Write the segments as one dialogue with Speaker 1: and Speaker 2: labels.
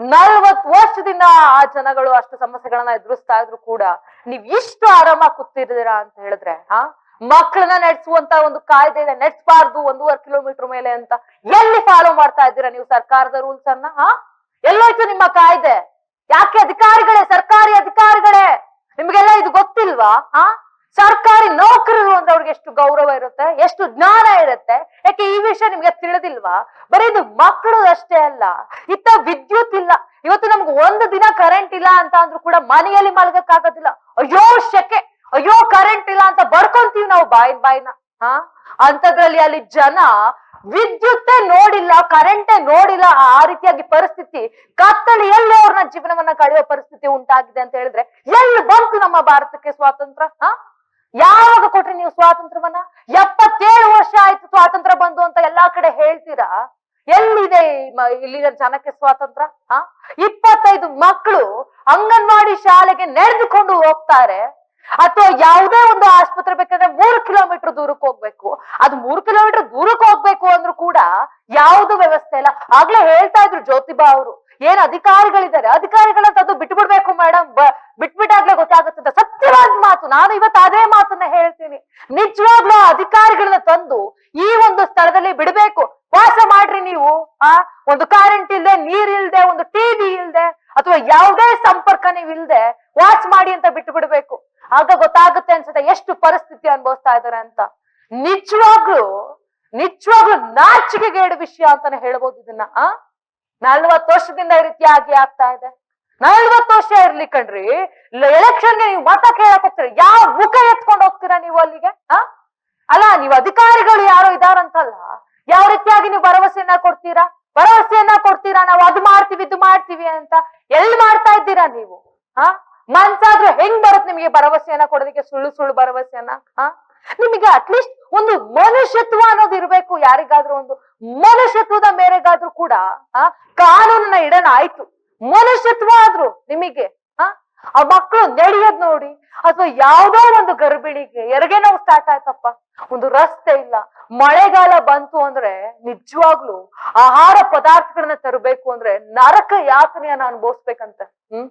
Speaker 1: ನಲ್ವತ್ ವರ್ಷದಿಂದ ಆ ಜನಗಳು ಅಷ್ಟು ಸಮಸ್ಯೆಗಳನ್ನ ಎದುರಿಸ್ತಾ ಇದ್ರು ಕೂಡ, ನೀವ್ ಇಷ್ಟು ಆರಾಮಾಗಿ ಕೂತಿದ್ದೀರಾ ಅಂತ ಹೇಳಿದ್ರೆ, ಆ? ಮಕ್ಕಳನ್ನ ನಡೆಸುವಂತ ಒಂದು ಕಾಯ್ದೆ ಇದೆ ನಡೆಸಬಾರ್ದು ಒಂದೂವರೆ ಕಿಲೋಮೀಟರ್ ಮೇಲೆ ಅಂತ ಎಲ್ಲಿ ಫಾಲೋ ಮಾಡ್ತಾ ಇದ್ದೀರಾ ನೀವು ಸರ್ಕಾರದ ರೂಲ್ಸ್ ಅನ್ನ ಹಾ ಎಲ್ಲೋಯ್ತು ನಿಮ್ಮ ಕಾಯ್ದೆ? ಯಾಕೆ ಅಧಿಕಾರಿಗಳೇ, ಸರ್ಕಾರಿ ಅಧಿಕಾರಿಗಳೇ? ನಿಮ್ಗೆಲ್ಲ ಇದು ಗೊತ್ತಿಲ್ವಾ ಹಾ ಸರ್ಕಾರಿ ನೌಕರರು ಅವ್ರಿಗೆ ಎಷ್ಟು ಗೌರವ ಇರುತ್ತೆ, ಎಷ್ಟು ಜ್ಞಾನ ಇರುತ್ತೆ. ಯಾಕೆ ಈ ವಿಷಯ ನಿಮ್ಗೆ ತಿಳಿದಿಲ್ವಾ? ಬರೀ ಇದು ಮಕ್ಕಳು ಅಷ್ಟೇ ಅಲ್ಲ, ಇತ್ತ ವಿದ್ಯುತ್ ಇಲ್ಲ. ಇವತ್ತು ನಮ್ಗೆ ಒಂದು ದಿನ ಕರೆಂಟ್ ಇಲ್ಲ ಅಂತ ಅಂದ್ರೂ ಕೂಡ ಮನೆಯಲ್ಲಿ ಮಲಗಕ್ಕಾಗೋದಿಲ್ಲ. ಅಯ್ಯೋ, ಶಕೆ! ಅಯ್ಯೋ ಕರೆಂಟ್ ಇಲ್ಲ ಅಂತ ಬಡ್ಕೊಂತೀವಿ ನಾವು ಬಾಯಿನ ಬಾಯಿನ. ಹಾ? ಅಂತದ್ರಲ್ಲಿ ಅಲ್ಲಿ ಜನ ವಿದ್ಯುತ್ತೇ ನೋಡಿಲ್ಲ ಕರೆಂಟೇ ನೋಡಿಲ್ಲ. ಆ ರೀತಿಯಾಗಿ ಪರಿಸ್ಥಿತಿ ಕತ್ತಲೆಯಲ್ಲಿ ಅವ್ರನ್ನ ಜೀವನವನ್ನ ಕಳೆಯುವ ಪರಿಸ್ಥಿತಿ ಉಂಟಾಗಿದೆ ಅಂತ ಹೇಳಿದ್ರೆ, ಎಲ್ಲಿ ಬಂತು ನಮ್ಮ ಭಾರತಕ್ಕೆ ಸ್ವಾತಂತ್ರ್ಯ? ಹಾ? ಯಾವಾಗ ಕೊಟ್ರಿ ನೀವು ಸ್ವಾತಂತ್ರ್ಯವನ್ನ? ಎಪ್ಪತ್ತೇಳು ವರ್ಷ ಆಯ್ತು ಸ್ವಾತಂತ್ರ್ಯ ಬಂದು ಅಂತ ಎಲ್ಲಾ ಕಡೆ ಹೇಳ್ತೀರಾ? ಎಲ್ಲಿದೆ ಇಲ್ಲಿನ ಜನಕ್ಕೆ ಸ್ವಾತಂತ್ರ್ಯ? ಹಾ? ಇಪ್ಪತ್ತೈದು ಮಕ್ಕಳು ಅಂಗನವಾಡಿ ಶಾಲೆಗೆ ನಡೆದುಕೊಂಡು ಹೋಗ್ತಾರೆ. ಅಥವಾ ಯಾವುದೇ ಒಂದು ಆಸ್ಪತ್ರೆ ಬೇಕಂದ್ರೆ ಮೂರು ಕಿಲೋಮೀಟರ್ ದೂರಕ್ಕೆ ಹೋಗ್ಬೇಕು. ಅದು ಮೂರು ಕಿಲೋಮೀಟರ್ ದೂರಕ್ಕೆ ಹೋಗ್ಬೇಕು ಅಂದ್ರೂ ಕೂಡ ಯಾವುದು ವ್ಯವಸ್ಥೆ ಇಲ್ಲ. ಆಗ್ಲೇ ಹೇಳ್ತಾ ಇದ್ರು ಜ್ಯೋತಿಬಾ ಅವರು. ಏನ್ ಅಧಿಕಾರಿಗಳಿದ್ದಾರೆ? ಅಧಿಕಾರಿಗಳಂತ ಅದು ಬಿಟ್ಬಿಡ್ಬೇಕು ಮೇಡಮ್ ಬಿಟ್ಬಿಟ್ಟಾಗ್ಲೇ ಗೊತ್ತಾಗುತ್ತದೆ. ಸತ್ಯವಾದ ಮಾತು. ನಾನು ಇವತ್ತು ಅದೇ ಮಾತನ್ನ ಹೇಳ್ತೀನಿ. ನಿಜವಾಗ್ಲೂ ಅಧಿಕಾರಿಗಳನ್ನ ತಂದು ಈ ಒಂದು ಸ್ಥಳದಲ್ಲಿ ಬಿಡಬೇಕು. ವಾಸ ಮಾಡ್ರಿ ನೀವು. ಆ, ಒಂದು ಕರೆಂಟ್ ಇಲ್ದೆ, ನೀರ್ ಒಂದು ಟಿವಿ ಇಲ್ದೆ, ಅಥವಾ ಯಾವುದೇ ಸಂಪರ್ಕ ನೀವು ಇಲ್ದೆ ವಾಚ್ ಮಾಡಿ ಅಂತ ಬಿಟ್ಟು ಬಿಡ್ಬೇಕು ಆಗ ಗೊತ್ತಾಗುತ್ತೆ ಅನ್ಸುತ್ತೆ, ಎಷ್ಟು ಪರಿಸ್ಥಿತಿ ಅನುಭವಿಸ್ತಾ ಇದಾರೆ ಅಂತ. ನಿಜವಾಗ್ಲೂ ನಿಜವಾಗ್ಲೂ ನಾಚಿಕೆಗೇಡು ವಿಷಯ ಅಂತಾನೆ ಹೇಳ್ಬೋದು ಇದನ್ನ. ಆ? ನಲ್ವತ್ತು ವರ್ಷದಿಂದ ಈ ರೀತಿಯಾಗಿ ಆಗ್ತಾ ಇದೆ. ನಲ್ವತ್ತು ವರ್ಷ ಇರ್ಲಿ ಕಣ್ರಿ ಎಲೆಕ್ಷನ್ಗೆ ನೀವು ಮತ ಕೇಳಕ್ ಹೋಗ್ತೀರಿ? ಯಾವ ಮುಖ ಎತ್ಕೊಂಡು ಹೋಗ್ತೀರಾ ನೀವು ಅಲ್ಲಿಗೆ? ಆ ಅಲ್ಲ, ನೀವು ಅಧಿಕಾರಿಗಳು ಯಾರೋ ಇದಾರಂತಲ್ಲ, ಯಾವ ರೀತಿಯಾಗಿ ನೀವು ಭರವಸೆಯನ್ನ ಕೊಡ್ತೀರಾ? ಭರವಸೆಯನ್ನ ಕೊಡ್ತೀರಾ? ನಾವು ಅದು ಮಾಡ್ತೀವಿ, ಇದು ಮಾಡ್ತೀವಿ ಅಂತ ಎಲ್ಲಿ ಮಾಡ್ತಾ ಇದ್ದೀರಾ ನೀವು? ಹಾ? ಮನ್ಸಾದ್ರೂ ಹೆಂಗ್ ಬರುತ್ತೆ ನಿಮಗೆ ಭರವಸೆಯನ್ನ ಕೊಡೋದಕ್ಕೆ? ಸುಳ್ಳು ಸುಳ್ಳು ಭರವಸೆಯನ್ನ? ಹಾ? ನಿಮಗೆ ಅಟ್ಲೀಸ್ಟ್ ಒಂದು ಮನುಷ್ಯತ್ವ ಅನ್ನೋದು ಇರಬೇಕು, ಯಾರಿಗಾದ್ರೂ ಒಂದು ಮನುಷ್ಯತ್ವದ ಮೇರೆಗಾದ್ರೂ ಕೂಡ, ಆ, ಕಾನೂನನ್ನ ಇಡೋಣ ಆಯ್ತು ಮನುಷ್ಯತ್ವ ಆದ್ರೂ ನಿಮಗೆ, ಆ ಮಕ್ಕಳು ನಡೆಯೋದ್ ನೋಡಿ, ಅಥವಾ ಯಾವ್ದೋ ಒಂದು ಗರ್ಭಿಣಿಗೆ, ಎರಗೆ ನೋವು ಸ್ಟಾರ್ಟ್ ಆಯ್ತಪ್ಪ. ಒಂದು ರಸ್ತೆ ಇಲ್ಲ. ಮಳೆಗಾಲ ಬಂತು ಅಂದ್ರೆ ನಿಜವಾಗ್ಲು ಆಹಾರ ಪದಾರ್ಥಗಳನ್ನ ತರಬೇಕು ಅಂದ್ರೆ ನರಕ ಯಾತನೆಯನ್ನ ಅನುಭವಿಸ್ಬೇಕಂತೆ, ಹ್ಮ್?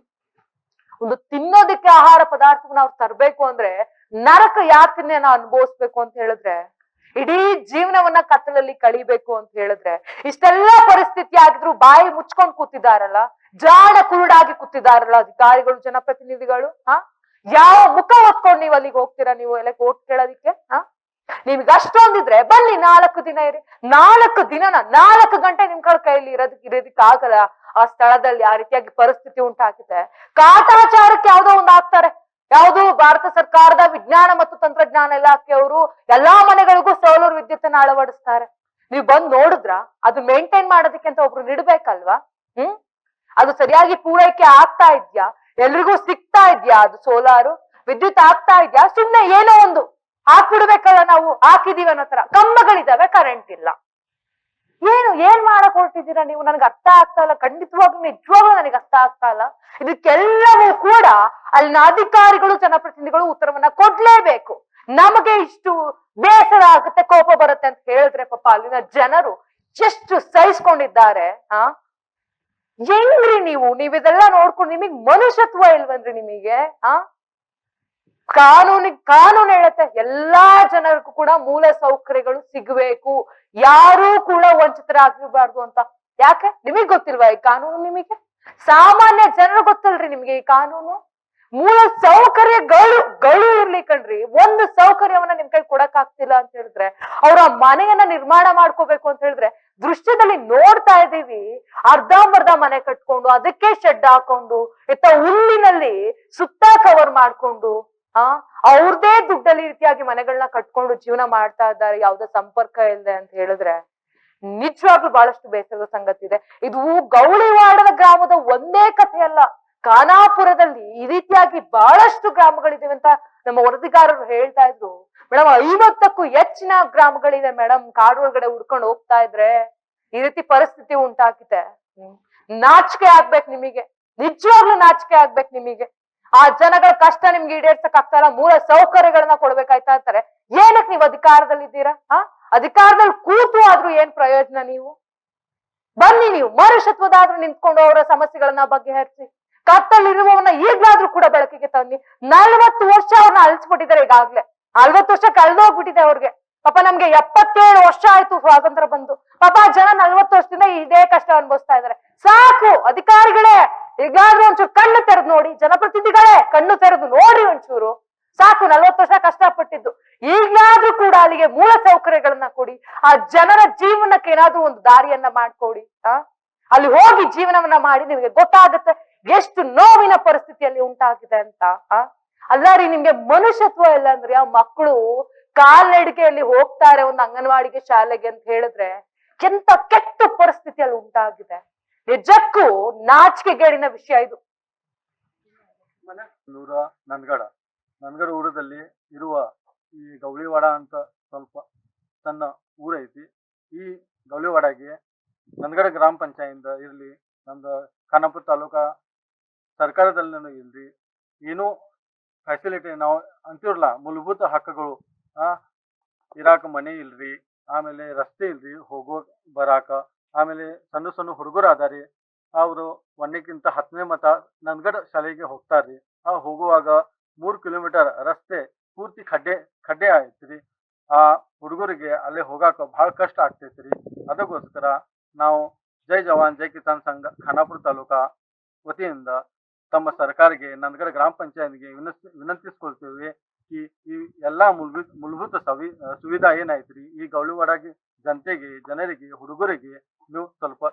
Speaker 1: ಒಂದು ತಿನ್ನೋದಕ್ಕೆ ಆಹಾರ ಪದಾರ್ಥವನ್ನ ಅವ್ರು ತರಬೇಕು ಅಂದ್ರೆ ನರಕ ಯಾತನೆಯನ್ನ ಅನುಭವಿಸ್ಬೇಕು ಅಂತ ಹೇಳಿದ್ರೆ, ಇಡೀ ಜೀವನವನ್ನ ಕತ್ತಲಲ್ಲಿ ಕಳಿಬೇಕು ಅಂತ ಹೇಳಿದ್ರೆ, ಇಷ್ಟೆಲ್ಲ ಪರಿಸ್ಥಿತಿ ಆಗಿದ್ರು ಬಾಯಿ ಮುಚ್ಕೊಂಡ್ ಕೂತಿದಾರಲ್ಲ ಜಾಣ ಕುರುಡಾಗಿ ಕೂತಿದಾರಲ್ಲ ಅಧಿಕಾರಿಗಳು, ಜನಪ್ರತಿನಿಧಿಗಳು, ಹಾ? ಯಾವ ಮುಖ ಹೊತ್ಕೊಂಡು ನೀವು ಅಲ್ಲಿಗೆ ಹೋಗ್ತೀರಾ ನೀವು? ಎಲ್ಲ ಓಟ್ ಕೇಳೋದಿಕ್ಕೆ, ಹ? ನಿಮ್ಗೆ ಅಷ್ಟೊಂದಿದ್ರೆ ಬನ್ನಿ ನಾಲ್ಕು ದಿನ ಇರಿ. ನಾಲ್ಕು ದಿನನ, ನಾಲ್ಕು ಗಂಟೆ ನಿಮ್ ಕಡೆ ಕೈಯಲ್ಲಿ ಇರೋದಕ್ಕೆ ಇರೋದಕ್ಕೆ ಆಗಲ್ಲ ಆ ಸ್ಥಳದಲ್ಲಿ ಆ ರೀತಿಯಾಗಿ ಪರಿಸ್ಥಿತಿ ಉಂಟಾಗಿದೆ. ಕಾಟಾಚಾರಕ್ಕೆ ಯಾವ್ದೋ ಒಂದು ಹಾಕ್ತಾರೆ. ಯಾವುದು ಭಾರತ ಸರ್ಕಾರದ ವಿಜ್ಞಾನ ಮತ್ತು ತಂತ್ರಜ್ಞಾನ ಇಲಾಖೆಯವರು ಎಲ್ಲಾ ಮನೆಗಳಿಗೂ ಸೋಲಾರ್ ವಿದ್ಯುತ್ತನ್ನ ಅಳವಡಿಸ್ತಾರೆ. ನೀವು ಬಂದ್ ನೋಡಿದ್ರ? ಅದು ಮೇಂಟೈನ್ ಮಾಡೋದಕ್ಕೆ ಅಂತ ಒಬ್ರು ನಿಡ್ಬೇಕಲ್ವಾ? ಹ್ಮ್? ಅದು ಸರಿಯಾಗಿ ಪೂರೈಕೆ ಆಗ್ತಾ ಇದ್ಯಾ? ಎಲ್ರಿಗೂ ಸಿಗ್ತಾ ಇದ್ಯಾ ಅದು ಸೋಲಾರು? ವಿದ್ಯುತ್ ಆಗ್ತಾ ಇದ್ಯಾ? ಸುಮ್ನೆ ಏನೋ ಒಂದು ಹಾಕ್ಬಿಡ್ಬೇಕಲ್ಲ ನಾವು, ಹಾಕಿದೀವಿ ಅನ್ನೋ ತರ ಕಂಬಗಳಿದಾವೆ ಕರೆಂಟ್ ಇಲ್ಲ. ಏನು, ಏನ್ ಮಾಡಕ್ ಹೊರಟಿದ್ದೀರಾ ನೀವು? ನನಗೆ ಅರ್ಥ ಆಗ್ತಾ ಇಲ್ಲ. ಖಂಡಿತವಾಗ್ಲೂ ನಿಜವಾಗ್ಲೂ ನನಗೆ ಅರ್ಥ ಆಗ್ತಾ ಇಲ್ಲ. ಇದಕ್ಕೆಲ್ಲವೂ ಕೂಡ ಅಲ್ಲಿನ ಅಧಿಕಾರಿಗಳು, ಜನಪ್ರತಿನಿಧಿಗಳು ಉತ್ತರವನ್ನ ಕೊಡ್ಲೇಬೇಕು. ನಮಗೆ ಇಷ್ಟು ಬೇಸರ ಆಗುತ್ತೆ, ಕೋಪ ಬರುತ್ತೆ ಅಂತ ಹೇಳಿದ್ರೆ ಪಾಪ ಅಲ್ಲಿನ ಜನರು ಎಷ್ಟು ಸಹಿಸ್ಕೊಂಡಿದ್ದಾರೆ, ಆ? ಹೆಂಗ್ರಿ ನೀವು? ನೀವ್ ಇದೆಲ್ಲ ನೋಡ್ಕೊಂಡು ನಿಮಗ್ ಮನುಷ್ಯತ್ವ ಇಲ್ವಂದ್ರಿ ನಿಮಗೆ, ಆ? ಕಾನೂನಿಗೆ, ಕಾನೂನು ಹೇಳುತ್ತೆ, ಎಲ್ಲಾ ಜನರಿಗೂ ಕೂಡ ಮೂಲ ಸೌಕರ್ಯಗಳು ಸಿಗಬೇಕು. ಯಾರೂ ಕೂಡ ವಂಚಿತರಾಗಿರ್ಬಾರ್ದು ಅಂತ. ಯಾಕೆ? ನಿಮಗೆ ಗೊತ್ತಿಲ್ವಾ ಈ ಕಾನೂನು ನಿಮಗೆ? ಸಾಮಾನ್ಯ ಜನರು ಗೊತ್ತಲ್ರಿ ನಿಮ್ಗೆ ಈ ಕಾನೂನು? ಮೂಲ ಸೌಕರ್ಯಗಳು ಗಳು ಇರ್ಲಿ ಕಣ್ರಿ. ಒಂದು ಸೌಕರ್ಯವನ್ನ ನಿಮ್ ಕೈ ಕೊಡಕ್ ಆಗ್ತಿಲ್ಲ ಅಂತ ಹೇಳಿದ್ರೆ, ಅವ್ರ ಮನೆಯನ್ನ ನಿರ್ಮಾಣ ಮಾಡ್ಕೋಬೇಕು ಅಂತ ಹೇಳಿದ್ರೆ, ದೃಶ್ಯದಲ್ಲಿ ನೋಡ್ತಾ ಇದೀವಿ ಅರ್ಧಂಬರ್ಧ ಮನೆ ಕಟ್ಕೊಂಡು, ಅದಕ್ಕೆ ಶೆಡ್ ಹಾಕೊಂಡು, ಇತ್ತ ಹುಲ್ಲಿನಲ್ಲಿ ಸುತ್ತ ಕವರ್ ಮಾಡ್ಕೊಂಡು ಆ, ಅವ್ರದೇ ದುಡ್ಡಲ್ಲಿ ರೀತಿಯಾಗಿ ಮನೆಗಳನ್ನ ಕಟ್ಕೊಂಡು ಜೀವನ ಮಾಡ್ತಾ ಇದ್ದಾರೆ, ಯಾವ್ದೇ ಸಂಪರ್ಕ ಇಲ್ಲದೆ ಅಂತ ಹೇಳಿದ್ರೆ ನಿಜವಾಗ್ಲೂ ಬಹಳಷ್ಟು ಬೇಸರದ ಸಂಗತಿ ಇದೆ ಇದು ಗೌಳಿವಾಡದ ಗ್ರಾಮದ ಒಂದೇ ಕಥೆ ಅಲ್ಲ. ಖಾನಾಪುರದಲ್ಲಿ ಈ ರೀತಿಯಾಗಿ ಬಹಳಷ್ಟು ಗ್ರಾಮಗಳಿದೆ ಅಂತ ನಮ್ಮ ವರದಿಗಾರರು ಹೇಳ್ತಾ ಇದ್ರು. ಮೇಡಮ್ ಐವತ್ತಕ್ಕೂ ಹೆಚ್ಚಿನ ಗ್ರಾಮಗಳಿದೆ ಮೇಡಮ್ ಕಾಡು ಒಳಗಡೆ ಹುಡ್ಕೊಂಡು ಹೋಗ್ತಾ ಇದ್ರೆ ಈ ರೀತಿ ಪರಿಸ್ಥಿತಿ ಉಂಟಾಗಿದೆ. ನಾಚಿಕೆ ಆಗ್ಬೇಕು ನಿಮಗೆ. ನಿಜವಾಗ್ಲೂ ನಾಚಿಕೆ ಆಗ್ಬೇಕು ನಿಮಗೆ. ಆ ಜನಗಳ ಕಷ್ಟ ನಿಮ್ಗೆ ಈಡೇರ್ಸಕ್ ಆಗ್ತಾ ಇಲ್ಲ ಮೂಲ ಸೌಕರ್ಯಗಳನ್ನ ಕೊಡ್ಬೇಕಾಯ್ತಾ ಇರ್ತಾರೆ ಏನಕ್ ನೀವು ಅಧಿಕಾರದಲ್ಲಿ ಇದ್ದೀರಾ ಆ? ಅಧಿಕಾರದಲ್ಲಿ ಕೂತು ಆದ್ರೂ ಏನ್ ಪ್ರಯೋಜನ ನೀವು? ಬನ್ನಿ ನೀವು, ಮನುಷ್ಯತ್ವದಾದ್ರೂ ನಿಂತ್ಕೊಂಡು ಅವರ ಸಮಸ್ಯೆಗಳನ್ನ ಬಗೆಹರಿಸಿ. ಕತ್ತಲ್ಲಿರುವವನ್ನ ಈಗ್ಲಾದ್ರೂ ಕೂಡ ಬೆಳಕಿಗೆ ತನ್ನಿ. ನಲ್ವತ್ತು ವರ್ಷ ಅವ್ರನ್ನ ಅಳಿಸ್ಬಿಟ್ಟಿದ್ದಾರೆ ಈಗಾಗ್ಲೇ. ನಲ್ವತ್ತು ವರ್ಷ ಕಳೆದೋಗ್ಬಿಟ್ಟಿದೆ ಅವ್ರಿಗೆ. ಪಾಪ ನಮ್ಗೆ ಎಪ್ಪತ್ತೇಳು ವರ್ಷ ಆಯ್ತು ಸ್ವಾತಂತ್ರ್ಯ ಬಂದು. ಪಾಪ ಜನ ನಲ್ವತ್ತು ವರ್ಷದಿಂದ ಇದೇ ಕಷ್ಟ ಅನುಭವಿಸ್ತಾ ಇದಾರೆ ಸಾಕು, ಅಧಿಕಾರಿಗಳೇ! ಈಗಾದ್ರೂ ಒಂಚೂರು ಕಣ್ಣು ನೋಡಿ ಜನಪ್ರತಿನಿಧಿಗಳೇ ಕಣ್ಣು ತೆರೆದು ನೋಡಿ ಒಂಚೂರು. ಸಾಕು, ನಲ್ವತ್ತು ವರ್ಷ ಕಷ್ಟಪಟ್ಟಿದ್ದು. ಈಗಲಾದ್ರೂ ಕೂಡ ಅಲ್ಲಿಗೆ ಮೂಲ ಸೌಕರ್ಯಗಳನ್ನ ಕೊಡಿ. ಆ ಜನರ ಜೀವನಕ್ಕೆ ಏನಾದ್ರೂ ಒಂದು ದಾರಿಯನ್ನ ಮಾಡ್ಕೊಡಿ, ಆ? ಅಲ್ಲಿ ಹೋಗಿ ಜೀವನವನ್ನ ಮಾಡಿ ನಿಮಗೆ ಗೊತ್ತಾಗುತ್ತೆ ಎಷ್ಟು ನೋವಿನ ಪರಿಸ್ಥಿತಿಯಲ್ಲಿ ಉಂಟಾಗಿದೆ ಅಂತ, ಆ? ಅಲ್ಲ ನಿಮ್ಗೆ ಮನುಷ್ಯತ್ವ ಇಲ್ಲ ಅಂದ್ರೆ ಆ ಮಕ್ಕಳು ಕಾಲ್ನಡಿಗೆಯಲ್ಲಿ ಹೋಗ್ತಾರೆ ಒಂದು ಅಂಗನವಾಡಿಗೆ ಶಾಲೆಗೆ ಅಂತ ಹೇಳಿದ್ರೆ ಎಂತ ಕೆಟ್ಟ ಪರಿಸ್ಥಿತಿಯಲ್ಲಿ ಉಂಟಾಗಿದೆ. ನಿಜಕ್ಕೂ ನಾಚಿಕೆಗೇಡಿನ ವಿಷಯ ಇದು.
Speaker 2: ನೂರ ನನ್ಗಡ. ನನ್ಗಡ ಊರದಲ್ಲಿ ಇರುವ ಈ ಗೌಳಿವಾಡ ಅಂತ ಸ್ವಲ್ಪ ಸಣ್ಣ ಊರೈತಿ. ಈ ಗೌಳಿವಾಡಗೆ ನನ್ಗಡ ಗ್ರಾಮ ಪಂಚಾಯತ್ ಇರಲಿ ನಮ್ದು ಖಾನಾಪುರ ತಾಲೂಕಾ ಸರ್ಕಾರದಲ್ಲಿನೂ ಇಲ್ರಿ, ಏನೂ ಫೆಸಿಲಿಟಿ ನಾವು ಅಂತಿರಲ್ಲ ಮೂಲಭೂತ ಹಕ್ಕುಗಳು, ಆ, ಇರಾಕ ಮನೆ ಇಲ್ರಿ, ಆಮೇಲೆ ರಸ್ತೆ ಇಲ್ರಿ ಹೋಗೋ ಬರಾಕ, ಆಮೇಲೆ ಸಣ್ಣ ಸಣ್ಣ ಹುಡುಗರು ಅದಾರಿ ಅವರು ಒಂದಕ್ಕಿಂತ ಹತ್ತನೇ ಮತ ನನ್ಗಡ ಶಾಲೆಗೆ ಹೋಗ್ತಾರ್ರಿ ಆ ಹೋಗುವಾಗ ಮೂರ್ ಕಿಲೋಮೀಟರ್ ರಸ್ತೆ ಪೂರ್ತಿ ಖಡ್ಡೆ ಖಡ್ಡೆ ಆಯ್ತ್ರಿ. ಆ ಹುಡುಗರಿಗೆ ಅಲ್ಲಿ ಹೋಗಾಕ ಬಹಳ ಕಷ್ಟ ಆಗ್ತೈತ್ರಿ. ಅದಕ್ಕೋಸ್ಕರ ನಾವು ಜೈ ಜವಾನ್, ಜೈ ಕಿಸಾನ್ ಸಂಘ, ಖಾನಾಪುರ ತಾಲೂಕಾ ವತಿಯಿಂದ ತಮ್ಮ ಸರ್ಕಾರಗೆ ನಂದಗಡ ಗ್ರಾಮ ಪಂಚಾಯತ್ಗೆ ವಿನಸ್, ವಿನಂತಿಸ್ಕೊಳ್ತೇವೆ ಈ ಈ ಎಲ್ಲಾ ಮೂಲಭೂತ ಮೂಲಭೂತ ಸವಿ, ಸುವಿಧಾ ಏನಾಯ್ತ್ರಿ, ಈ ಗೌಳಿವಾಡಗೆ ಜನತೆಗೆ, ಜನರಿಗೆ, ಹುಡುಗರಿಗೆ ನೀವು ಸ್ವಲ್ಪ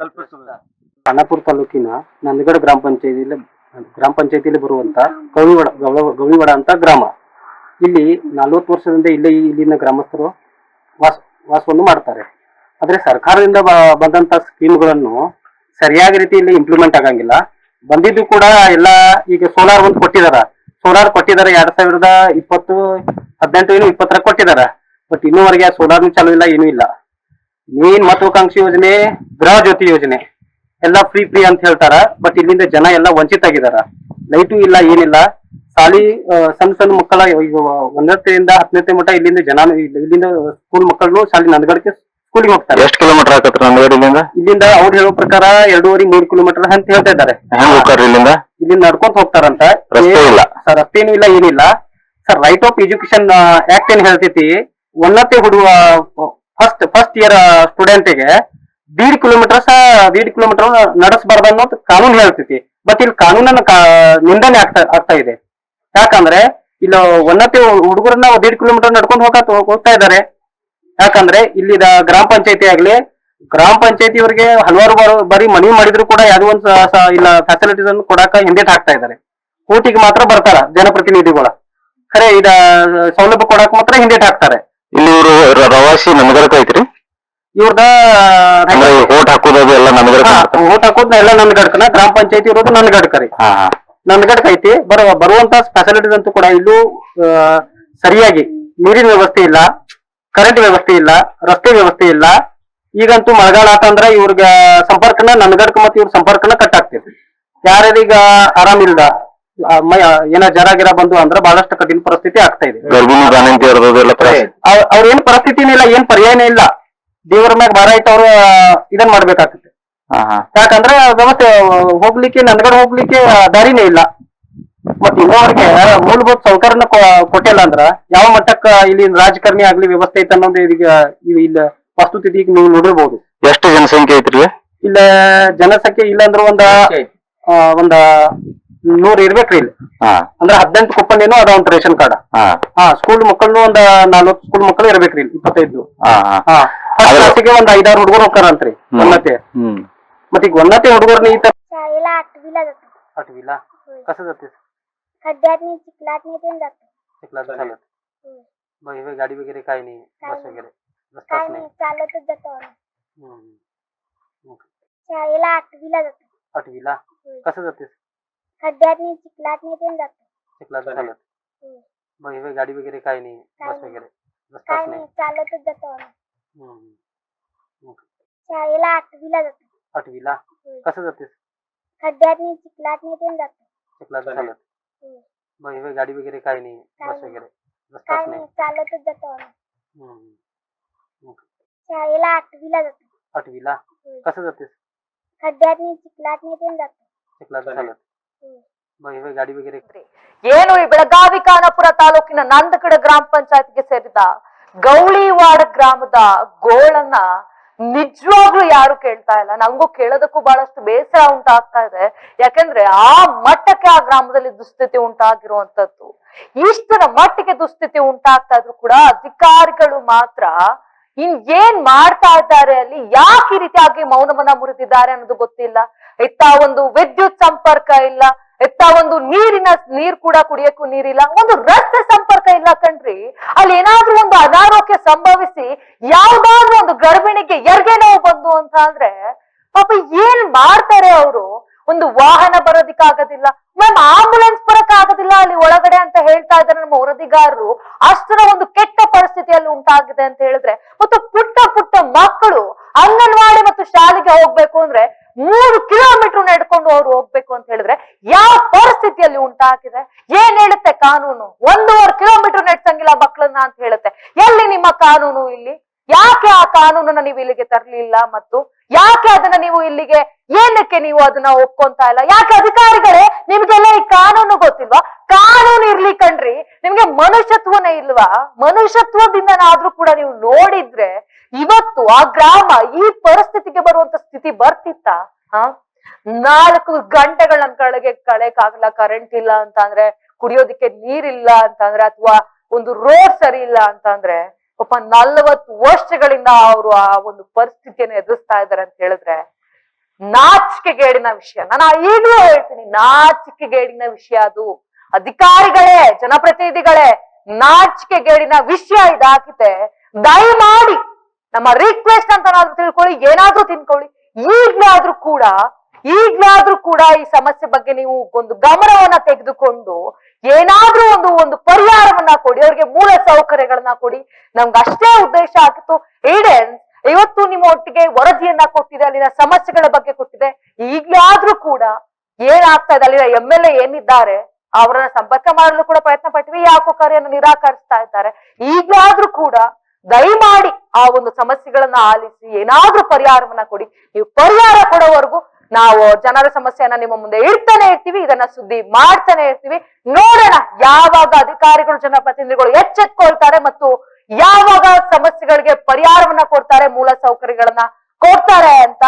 Speaker 2: ಕಲ್ಪಿಸಬೇಕು
Speaker 3: ಖಾನಾಪುರ ತಾಲೂಕಿನ ನಂದಗಡ ಗ್ರಾಮ ಪಂಚಾಯತಿಯಲ್ಲಿ ಗ್ರಾಮ ಪಂಚಾಯತಿಯಲ್ಲಿ ಬರುವಂತ ಗೌರಿವಡ ಗೌಳಿವಾಡ ಅಂತ ಗ್ರಾಮ. ಇಲ್ಲಿ ನಲ್ವತ್ತು ವರ್ಷದಿಂದ ಇಲ್ಲೇ ಇಲ್ಲಿನ ಗ್ರಾಮಸ್ಥರು ವಾಸ, ವಾಸವನ್ನು ಮಾಡ್ತಾರೆ. ಆದ್ರೆ ಸರ್ಕಾರದಿಂದ ಬಂದಂತ ಸ್ಕೀಮ್ಗಳನ್ನು ಸರಿಯಾದ ರೀತಿಯಲ್ಲಿ ಇಂಪ್ಲಿಮೆಂಟ್ ಆಗಂಗಿಲ್ಲ. ಬಂದಿದ್ದು ಕೂಡ ಎಲ್ಲ ಈಗ ಸೋಲಾರ್ ಒಂದು ಕೊಟ್ಟಿದಾರ. ಸೋಲಾರ್ ಕೊಟ್ಟಿದ್ದಾರೆ ಎರಡ್ ಸಾವಿರದ ಇಪ್ಪತ್ತು, ಹದಿನೆಂಟು ಏನು ಇಪ್ಪತ್ತರ ಕೊಟ್ಟಿದ್ದಾರೆ ಬಟ್ ಇನ್ನೂವರೆಗೆ ಸೋಲಾರ್ನು ಚಾಲೂ ಇಲ್ಲ, ಏನೂ ಇಲ್ಲ. ಮೇನ್ ಮಹತ್ವಾಕಾಂಕ್ಷಿ ಯೋಜನೆ ಗೃಹ ಜ್ಯೋತಿ ಯೋಜನೆ. ಎಲ್ಲ ಫ್ರೀ ಫ್ರೀ ಅಂತ ಹೇಳ್ತಾರ ಬಟ್ ಇಲ್ಲಿಂದ ಜನ ಎಲ್ಲ ವಂಚಿತ ಆಗಿದಾರ ಲೈಟು ಇಲ್ಲ ಏನಿಲ್ಲ. ಸಾಲಿ ಸಣ್ಣ ಸಣ್ಣ ಮಕ್ಕಳ ಒಂದನೇದಿಂದ ಹತ್ತನೇ ಮಟ್ಟ ಇಲ್ಲಿಂದ ಜನ ಇಲ್ಲಿಂದ ಸ್ಕೂಲ್ ಮಕ್ಕಳು ಶಾಲಿ ನಂದಗಡಕ್ಕೆ ಸ್ಕೂಲಿಗೆ ಹೋಗ್ತಾರೆ.
Speaker 4: ಎಷ್ಟು ಕಿಲೋಮೀಟರ್ ಆಗತ್ತೆ ನಂದಗಡಿಲಿಂದ
Speaker 3: ಇಲ್ಲಿಂದ? ಅವ್ರು ಹೇಳೋ ಪ್ರಕಾರ ಎರಡೂವರೆ ಮೂರು ಕಿಲೋಮೀಟರ್ ಅಂತ ಹೇಳ್ತಾ ಇದ್ದಾರೆ.
Speaker 4: ಇಲ್ಲಿಂದ?
Speaker 3: ಇಲ್ಲಿ ನಡ್ಕೊಂತ ಹೋಗ್ತಾರಂತ.
Speaker 4: ರಸ್ತೆ ಇಲ್ಲ.
Speaker 3: ಸರ್ ರಸ್ತೆನೂ ಇಲ್ಲ ಏನಿಲ್ಲ. Sir right of education act ಏನ್ ಹೇಳ್ತೈತಿ? ಉನ್ನತಿ ಹುಡುಗ ಫಸ್ಟ್ ಫಸ್ಟ್ ಇಯರ್ ಸ್ಟೂಡೆಂಟಿಗೆ ದೀಡ್ ಕಿಲೋಮೀಟರ್ ದೀಡ್ ಕಿಲೋಮೀಟರ್ ನಡೆಸಬಾರ್ದು ಅನ್ನೋದು ಕಾನೂನು ಹೇಳ್ತೈತಿ. ಬಟ್ ಇಲ್ಲಿ ಕಾನೂನನ್ನ ನಿಂದನೆ ಆಗ್ತಾ ಆಗ್ತಾ ಇದೆ. ಯಾಕಂದ್ರೆ ಇಲ್ಲಿ ಉನ್ನತಿ ಹುಡುಗರನ್ನ ದೀಡ್ ಕಿಲೋಮೀಟರ್ ನಡ್ಕೊಂಡು ಹೋಗ ಹೋಗ್ತಾ ಇದ್ದಾರೆ. ಯಾಕಂದ್ರೆ ಇಲ್ಲಿ ಗ್ರಾಮ ಪಂಚಾಯತಿ ಆಗ್ಲಿ, ಗ್ರಾಮ ಪಂಚಾಯತಿ ಅವರಿಗೆ ಹಲವಾರು ಬಾರು ಮನವಿ ಮಾಡಿದ್ರು ಕೂಡ ಯಾವ್ದೋ ಒಂದು ಇಲ್ಲ ಫೆಸಿಲಿಟೀಸ್ ಅನ್ನು ಕೊಡಾಕ ಹಿಂದೇಟ್ ಹಾಕ್ತಾ ಇದ್ದಾರೆ. ಕೋಟಿಗೆ ಮಾತ್ರ ಬರ್ತಾರ ಜನಪ್ರತಿನಿಧಿಗಳ. ಖರೆ ಇದ, ಸೌಲಭ್ಯ ಕೊಡಕ್ ಮಾತ್ರ ಹಿಂದೇಟ್ ಹಾಕ್ತಾರೆ.
Speaker 4: ರ- ನಮಗರಕ ಐತ್ರಿ?
Speaker 3: ಇವ್ರದ
Speaker 4: ಅಂದ್ರೆ ಓಟ್ ಹಾಕೋದು ಎಲ್ಲ ನಮಗರ
Speaker 3: ಓಟ್ ಹಾಕೋದ್ ಎಲ್ಲ ನನ್ ಗಡ್ಕನ ಗ್ರಾಮ ಪಂಚಾಯತಿ ಇರೋದು ನನ್ ಗಡ್ಕರಿ.
Speaker 4: ರೀ
Speaker 3: ನನ್ ಗಡ್ಕ ಐತಿ ಬರ ಬರುವಂತ ಫೆಸಿಲಿಟೀಸ್ ಅಂತೂ ಕೂಡ ಇಲ್ಲೂ ಸರಿಯಾಗಿ ನೀರಿನ ವ್ಯವಸ್ಥೆ ಇಲ್ಲ ಕರೆಂಟ್ ವ್ಯವಸ್ಥೆ ಇಲ್ಲ ರಸ್ತೆ ವ್ಯವಸ್ಥೆ ಇಲ್ಲ. ಈಗಂತೂ ಮಳೆಗಾಲ ಆತಂದ್ರ ಇವ್ರಿಗೆ ಸಂಪರ್ಕನ ನನ್ಗಡ್ಕ ಮತ್ತೆ ಇವ್ರ ಸಂಪರ್ಕನ ಕಟ್ ಆಗ್ತೈತಿ ಯಾರ್ಯಾರೀಗ ಆರಾಮಿಲ್ದ ಏನ ಜರ ಗಿರ ಬಂದು ಅಂದ್ರೆ ಬಹಳಷ್ಟು ಕಠಿಣ ಪರಿಸ್ಥಿತಿ ಆಗ್ತಾ ಇದೆ. ಅವ್ರ ಏನ್ ಪರಿಸ್ಥಿತಿನೇ ಇಲ್ಲ ಏನ್ ಪರ್ಯಾಯನೇ ಇಲ್ಲ. ದೇವರ ಮ್ಯಾಗ ಭಾರ ಇಟ್ಟು ಅವ್ರು ಇದನ್
Speaker 4: ಮಾಡ್ಬೇಕಾಗ್ತದೆ.
Speaker 3: ಯಾಕಂದ್ರೆ ವ್ಯವಸ್ಥೆ ಹೋಗ್ಲಿಕ್ಕೆ ನನ್ಗಡೆ ಹೋಗ್ಲಿಕ್ಕೆ ದಾರಿನೇ ಇಲ್ಲ. ಮತ್ ಇನ್ನೋವರೆಗೆ ಮೂಲಭೂತ ಸೌಕರ್ಯನ ಕೊ- ಕೊಟ್ಟಿಲ್ಲ ಅಂದ್ರ ಯಾವ ಮಟ್ಟಕ್ಕ ಇಲ್ಲಿ ರಾಜಕಾರಣಿ ಆಗ್ಲಿ ವ್ಯವಸ್ಥೆ ಐತೆ ಅನ್ನೋದು ಈಗ ಇಲ್ಲ ವಸ್ತುತಿಥಿ ಈಗ ನೀವು ನೋಡಿರ್ಬೋದು.
Speaker 4: ಎಷ್ಟು ಜನಸಂಖ್ಯೆ ಐತ್ರಿ?
Speaker 3: ಇಲ್ಲ ಜನಸಂಖ್ಯೆ ಇಲ್ಲ ಅಂದ್ರೆ ಒಂದ ಆ, ಒಂದ ನೂರ್ ಇರ್ಬೇಕ್ರಿ ಇಲ್ಲಿ.
Speaker 4: ಹಾ.
Speaker 3: ಅಂದ್ರ ಹದಿನೆಂಟು ಕುಪ್ಪನೇನು ಅದ ಒಂದ್ ರೇಷನ್ ಕಾರ್ಡ್
Speaker 4: ಹಾ.
Speaker 3: ಹಾ ಸ್ಕೂಲ್ ಮಕ್ಕಳು ಒಂದ್ ನಾಲ್ವತ್ತು ಸ್ಕೂಲ್ ಮಕ್ಕಳು ಇರ್ಬೇಕ್ರಿ ಇಲ್ಲಿ ಇಪ್ಪತ್ತೈದು
Speaker 4: ಹಾ ಹಾ.
Speaker 3: ಹಾ
Speaker 4: ಅದ್ರ-
Speaker 3: ಕ್ಲಾಸಿಗೆ ಒಂದ್ ಐದಾರು ಹುಡುಗರು ಹೋಗ್ತಾರಂತ್ರಿ
Speaker 4: ಹ್ಮ್.
Speaker 3: ಉನ್ನತೆ
Speaker 4: ಹ್ಮ್.
Speaker 3: ಮತ್ ಈಗ ಉನ್ನತೆ ಹುಡುಗರ್ನ ಈ ತರ
Speaker 5: शाळेला आठवीला जातो
Speaker 3: आठवीला कसं जातेस
Speaker 5: खड्ड्यातनी चिखलातनी ते जातो
Speaker 3: चिखलात चालत हम्म. वगैरे नाही बस वगैरे
Speaker 5: खड्ड्यात नाही चिखलात नाही ते जातो
Speaker 3: चिखलात चालत
Speaker 5: होय.
Speaker 3: मग हे गाडी वगैरे काय नाही
Speaker 5: काय
Speaker 3: बस
Speaker 5: नाही.
Speaker 3: वगैरे
Speaker 5: काय
Speaker 3: रस्ताच
Speaker 5: नाही
Speaker 3: नाही
Speaker 5: चालतच जातो आम्ही.
Speaker 3: हम्म.
Speaker 5: शाळेला आठवीला जातो
Speaker 3: आठवीला
Speaker 5: होय.
Speaker 3: कसं जातेस
Speaker 5: खड्ड्यात नाही चिखलात नाही ते जातो
Speaker 3: चिखलात चालत
Speaker 5: होय.
Speaker 3: मग हे गाडी वगैरे काय नाही
Speaker 5: काय
Speaker 3: बस
Speaker 5: नाही.
Speaker 3: वगैरे
Speaker 5: काय
Speaker 3: रस्ताच
Speaker 5: नाही
Speaker 3: नाही
Speaker 5: चालतच जातो आम्ही.
Speaker 3: हम्म.
Speaker 5: शाळेला आठवीला जातो
Speaker 3: आठवीला कसं जातेस
Speaker 5: खड्ड्यातनी चिखलातनी ते जातो
Speaker 3: चिखलात चालत
Speaker 1: ಏನು ಈ ಬೆಳಗಾವಿ ಖಾನಾಪುರ ತಾಲೂಕಿನ ನಂದಗಡ ಗ್ರಾಮ ಪಂಚಾಯತ್ಗೆ ಸೇರಿದ ಗೌಳಿವಾಡ ಗ್ರಾಮದ ಗೋಳನ್ನ ನಿಜವಾಗ್ಲೂ ಯಾರು ಕೇಳ್ತಾ ಇಲ್ಲ. ನಂಗೂ ಕೇಳೋದಕ್ಕೂ ಬಹಳಷ್ಟು ಬೇಸರ ಉಂಟಾಗ್ತಾ ಇದೆ. ಯಾಕಂದ್ರೆ ಆ ಮಟ್ಟಕ್ಕೆ ಆ ಗ್ರಾಮದಲ್ಲಿ ದುಸ್ಥಿತಿ ಉಂಟಾಗಿರುವಂತದ್ದು. ಇಷ್ಟರ ಮಟ್ಟಿಗೆ ದುಸ್ಥಿತಿ ಉಂಟಾಗ್ತಾ ಇದ್ರು ಕೂಡ ಅಧಿಕಾರಿಗಳು ಮಾತ್ರ ಇನ್ ಏನ್ ಮಾಡ್ತಾ ಇದ್ದಾರೆ ಅಲ್ಲಿ? ಯಾಕೆ ಈ ರೀತಿಯಾಗಿ ಮೌನವನ್ನ ಮುರಿದಿದ್ದಾರೆ ಅನ್ನೋದು ಗೊತ್ತಿಲ್ಲ. ಇತ್ತ ಒಂದು ವಿದ್ಯುತ್ ಸಂಪರ್ಕ ಇಲ್ಲ. ಇತ್ತ ಒಂದು ನೀರಿನ ನೀರ್ ಕೂಡ ಕುಡಿಯಕ್ಕೂ ನೀರಿಲ್ಲ. ಒಂದು ರಸ್ತೆ ಸಂಪರ್ಕ ಇಲ್ಲ ಕಣ್ರಿ. ಅಲ್ಲಿ ಏನಾದ್ರೂ ಒಂದು ಅನಾರೋಗ್ಯ ಸಂಭವಿಸಿ ಯಾವ್ದಾದ್ರು ಒಂದು ಗರ್ಭಿಣಿಗೆ ಎರ್ಗೆ ನೋವು ಬಂದು ಅಂತ ಅಂದ್ರೆ ಪಾಪ ಏನ್ ಮಾಡ್ತಾರೆ ಅವರು? ಒಂದು ವಾಹನ ಬರೋದಿಕ್ಕಾಗೋದಿಲ್ಲ ಮ್ಯಾಮ್ ಆಂಬುಲೆನ್ಸ್ ಬರಕ್ ಆಗೋದಿಲ್ಲ ಅಲ್ಲಿ ಒಳಗಡೆ ಅಂತ ಹೇಳ್ತಾ ಇದ್ದಾರೆ ನಮ್ಮ ವರದಿಗಾರರು. ಅಷ್ಟರ ಒಂದು ಕೆಟ್ಟ ಪರಿಸ್ಥಿತಿಯಲ್ಲಿ ಉಂಟಾಗಿದೆ ಅಂತ ಹೇಳಿದ್ರೆ, ಮತ್ತು ಪುಟ್ಟ ಪುಟ್ಟ ಮಕ್ಕಳು ಅಂಗನವಾಡಿ ಮತ್ತು ಶಾಲೆಗೆ ಹೋಗ್ಬೇಕು ಅಂದ್ರೆ ಮೂರು ಕಿಲೋಮೀಟರ್ ನಡ್ಕೊಂಡು ಅವ್ರು ಹೋಗ್ಬೇಕು ಅಂತ ಹೇಳಿದ್ರೆ ಯಾವ ಪರಿಸ್ಥಿತಿಯಲ್ಲಿ ಉಂಟಾಗಿದೆ? ಏನ್ ಹೇಳುತ್ತೆ ಕಾನೂನು? ಒಂದೂವರೆ ಕಿಲೋಮೀಟರ್ ನಡ್ಸಂಗಿಲ್ಲ ಮಕ್ಕಳನ್ನ ಅಂತ ಹೇಳುತ್ತೆ. ಎಲ್ಲಿ ನಿಮ್ಮ ಕಾನೂನು ಇಲ್ಲಿ? ಯಾಕೆ ಆ ಕಾನೂನನ್ನ ನೀವು ಇಲ್ಲಿಗೆ ತರ್ಲಿಲ್ಲ ಮತ್ತು ಯಾಕೆ ಅದನ್ನ ನೀವು ಇಲ್ಲಿಗೆ ಏನಕ್ಕೆ ನೀವು ಅದನ್ನ ಒಪ್ಕೊಂತ ಇಲ್ಲ? ಯಾಕೆ ಅಧಿಕಾರಿಗಳೇ, ನಿಮ್ಗೆಲ್ಲ ಈ ಕಾನೂನು ಗೊತ್ತಿಲ್ವಾ? ಕಾನೂನು ಇರ್ಲಿ ಕಣ್ರಿ, ನಿಮ್ಗೆ ಮನುಷ್ಯತ್ವನೇ ಇಲ್ವಾ? ಮನುಷ್ಯತ್ವದಿಂದನಾದ್ರೂ ಕೂಡ ನೀವು ನೋಡಿದ್ರೆ ಇವತ್ತು ಆ ಗ್ರಾಮ ಈ ಪರಿಸ್ಥಿತಿಗೆ ಬರುವಂತ ಸ್ಥಿತಿ ಬರ್ತಿತ್ತ? ಹ? ನಾಲ್ಕು ಗಂಟೆಗಳ ನಮ್ ಕಳೆಕ್ ಕರೆಂಟ್ ಇಲ್ಲ ಅಂತ ಅಂದ್ರೆ ಕುಡಿಯೋದಿಕ್ಕೆ ನೀರಿಲ್ಲ ಅಂತಂದ್ರೆ ಅಥವಾ ಒಂದು ರೋಡ್ ಸರಿ ಇಲ್ಲ ಅಂತಂದ್ರೆ ಪಾಪ ನಲ್ವತ್ತು ವರ್ಷಗಳಿಂದ ಅವರು ಆ ಒಂದು ಪರಿಸ್ಥಿತಿಯನ್ನು ಎದುರಿಸ್ತಾ ಇದ್ದಾರೆ ಅಂತ ಹೇಳಿದ್ರೆ ನಾಚಿಕೆಗೇಡಿನ ವಿಷಯ. ನಾನು ಈಗಲೂ ಹೇಳ್ತೀನಿ, ನಾಚಿಕೆಗೇಡಿನ ವಿಷಯ ಅದು. ಅಧಿಕಾರಿಗಳೇ, ಜನಪ್ರತಿನಿಧಿಗಳೇ, ನಾಚಿಕೆಗೇಡಿನ ವಿಷಯ ಇದಾಗಿದೆ. ದಯಮಾಡಿ ನಮ್ಮ ರಿಕ್ವೆಸ್ಟ್ ಅಂತ ತಿಳ್ಕೊಳ್ಳಿ, ಏನಾದ್ರೂ ತಿನ್ಕೊಳ್ಳಿ. ಈಗ್ಲಾದ್ರೂ ಕೂಡ ಈಗ್ಲಾದ್ರೂ ಕೂಡ ಈ ಸಮಸ್ಯೆ ಬಗ್ಗೆ ನೀವು ಒಂದು ಗಮನವನ್ನ ತೆಗೆದುಕೊಂಡು ಏನಾದ್ರೂ ಒಂದು ಒಂದು ಪರಿಹಾರವನ್ನ ಕೊಡಿ, ಅವ್ರಿಗೆ ಮೂಲ ಸೌಕರ್ಯಗಳನ್ನ ಕೊಡಿ. ನಮ್ಗೆ ಅಷ್ಟೇ ಉದ್ದೇಶ ಆಗಿತ್ತು. ಏಡೆನ್ ಇವತ್ತು ನಿಮ್ಮ ಒಟ್ಟಿಗೆ ವರದಿಯನ್ನ ಕೊಟ್ಟಿದೆ, ಅಲ್ಲಿನ ಸಮಸ್ಯೆಗಳ ಬಗ್ಗೆ ಕೊಟ್ಟಿದೆ. ಈಗ್ಲಾದ್ರೂ ಕೂಡ ಏನಾಗ್ತಾ ಇದೆ, ಅಲ್ಲಿನ ಎಂ ಎಲ್ ಎ ಏನಿದ್ದಾರೆ, ಅವರನ್ನ ಸಂಪರ್ಕ ಮಾಡಲು ಕೂಡ ಪ್ರಯತ್ನ ಪಟ್ಟಿವಿ, ಯಾಕೋ ಕಾರ್ಯನ ನಿರಾಕರಿಸ್ತಾ ಇದ್ದಾರೆ. ಈಗ್ಲಾದ್ರೂ ಕೂಡ ದಯಮಾಡಿ ಆ ಒಂದು ಸಮಸ್ಯೆಗಳನ್ನ ಆಲಿಸಿ, ಏನಾದ್ರೂ ಪರಿಹಾರವನ್ನ ಕೊಡಿ. ನೀವು ಪರಿಹಾರ ಕೊಡೋವರೆಗೂ ನಾವು ಜನರ ಸಮಸ್ಯೆಯನ್ನ ನಿಮ್ಮ ಮುಂದೆ ಇಡ್ತಾನೆ ಇರ್ತೀವಿ, ಇದನ್ನ ಸುದ್ದಿ ಮಾಡ್ತಾನೆ ಇರ್ತೀವಿ. ನೋಡೋಣ ಯಾವಾಗ ಅಧಿಕಾರಿಗಳು, ಜನಪ್ರತಿನಿಧಿಗಳು ಎಚ್ಚೆತ್ಕೊಳ್ತಾರೆ ಮತ್ತು ಯಾವಾಗ ಸಮಸ್ಯೆಗಳಿಗೆ ಪರಿಹಾರವನ್ನ ಕೊಡ್ತಾರೆ, ಮೂಲ ಸೌಕರ್ಯಗಳನ್ನ ಕೊಡ್ತಾರೆ ಅಂತ